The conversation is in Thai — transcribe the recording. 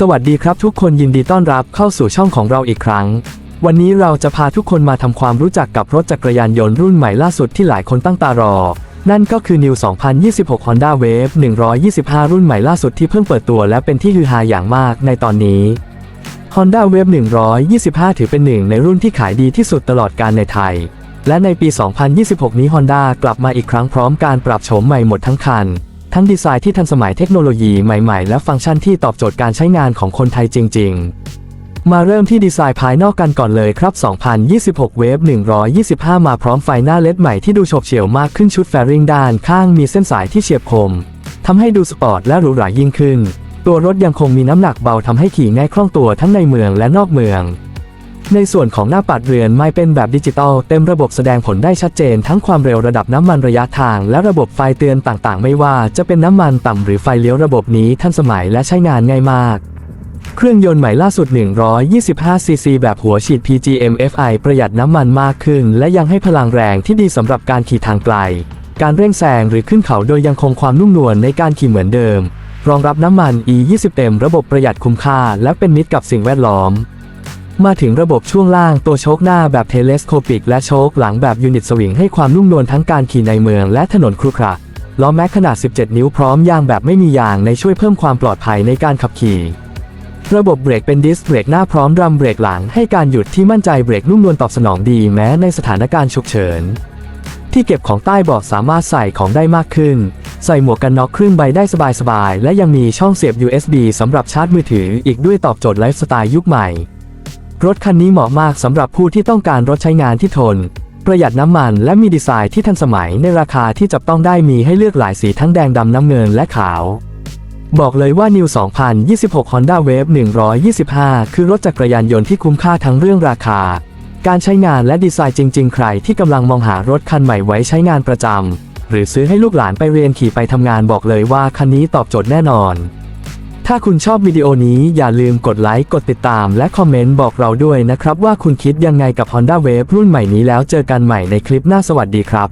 สวัสดีครับทุกคนยินดีต้อนรับเข้าสู่ช่องของเราอีกครั้ง วันนี้เราจะพาทุกคนมาทำความรู้จักกับรถจักรยานยนต์รุ่นใหม่ล่าสุดที่หลายคนตั้งตารอ นั่นก็คือ New 2026 Honda Wave 125 รุ่นใหม่ล่าสุดที่เพิ่งเปิดตัวและเป็นที่ฮือฮาอย่างมากในตอนนี้ Honda Wave 125 ถือเป็นหนึ่งในรุ่นที่ขายดีที่สุดตลอดการในไทย และในปี 2026 นี้ Honda กลับมาอีกครั้งพร้อมการปรับโฉมใหม่หมดทั้งคัน ทั้งดีไซน์ที่ทันสมัยเทคโนโลยีใหม่ๆ และฟังก์ชันที่ตอบโจทย์การใช้งานของคนไทยจริง ๆ มาเริ่มที่ดีไซน์ภายนอกกันก่อนเลยครับ 2026 Wave 125 มาพร้อมไฟหน้าเลดใหม่ที่ดูโฉบเฉี่ยวมากขึ้นชุดแฟริงด้านข้างมีเส้นสายที่เฉียบคมทำให้ดูสปอร์ตและหรูหรายิ่งขึ้น ตัวรถยังคงมีน้ำหนักเบาทำให้ขี่ง่ายคล่องตัวทั้งในเมืองและนอกเมือง ในส่วนของหน้าปัดเรือนไม่เป็นแบบดิจิตอลเต็มระบบแสดงผลได้ชัดเจน ทั้งความเร็วระดับน้ำมันระยะทาง และระบบไฟเตือนต่างๆ ไม่ว่าจะเป็นน้ำมันต่ำหรือไฟเลี้ยวระบบนี้ทันสมัยและใช้งานง่ายมากเครื่องยนต์ใหม่ล่าสุด 125 ซีซี แบบหัวฉีด PGM FI ประหยัดน้ำมันมากขึ้น และยังให้พลังแรงที่ดีสำหรับการขี่ทางไกล การเร่งแซงหรือขึ้นเขาโดยยังคงความนุ่มนวลในการขี่เหมือนเดิม รองรับน้ำมัน E20 เต็มระบบประหยัดคุ้มค่า และเป็นมิตรกับสิ่งแวดล้อม มาถึงระบบช่วงล่างตัวโชคหน้าแบบเทเลสโคปิก และโชคหลังแบบยูนิตสวิงให้ความนุ่มนวลทั้งการขี่ในเมืองและถนนครุขระล้อแม็กขนาด 17 นิ้วพร้อมยางแบบไม่มียางในช่วยเพิ่มความปลอดภัยในการขับขี่ ระบบเบรกเป็นดิสเบรกหน้าพร้อมรัมเบรกหลังให้การหยุดที่มั่นใจเบรกนุ่มนวลตอบสนองดีแม้ในสถานการณ์ฉุกเฉิน ที่เก็บของใต้เบาะสามารถใส่ของได้มากขึ้น ใส่หมวกกันน็อกครึ่งใบได้สบายๆและยังมีช่องเสียบ USB สำหรับชาร์จมือถืออีกด้วยตอบโจทย์ไลฟ์สไตล์ยุคใหม่ รถคันนี้เหมาะมากสำหรับผู้ที่ต้องการรถใช้งานที่ทน ประหยัดน้ำมันและมีดีไซน์ที่ทันสมัยในราคาที่จับต้องได้มีให้เลือกหลายสีทั้งแดงดำน้ำเงินและขาว บอกเลยว่า New 2026 Honda Wave 125 คือรถจักรยานยนต์ที่คุ้มค่าทั้งเรื่องราคา การใช้งานและดีไซน์จริง ๆ ใครที่กำลังมองหารถคันใหม่ไว้ใช้งานประจำหรือซื้อให้ลูกหลานไปเรียนขี่ไปทำงานบอกเลยว่าคันนี้ตอบโจทย์แน่นอน ถ้าคุณชอบวิดีโอนี้อย่าลืมกดไลค์ กดติดตาม และคอมเมนต์บอกเราด้วยนะครับ ว่าคุณคิดยังไงกับ Honda Wave รุ่นใหม่นี้แล้วเจอกันใหม่ในคลิปหน้าสวัสดีครับ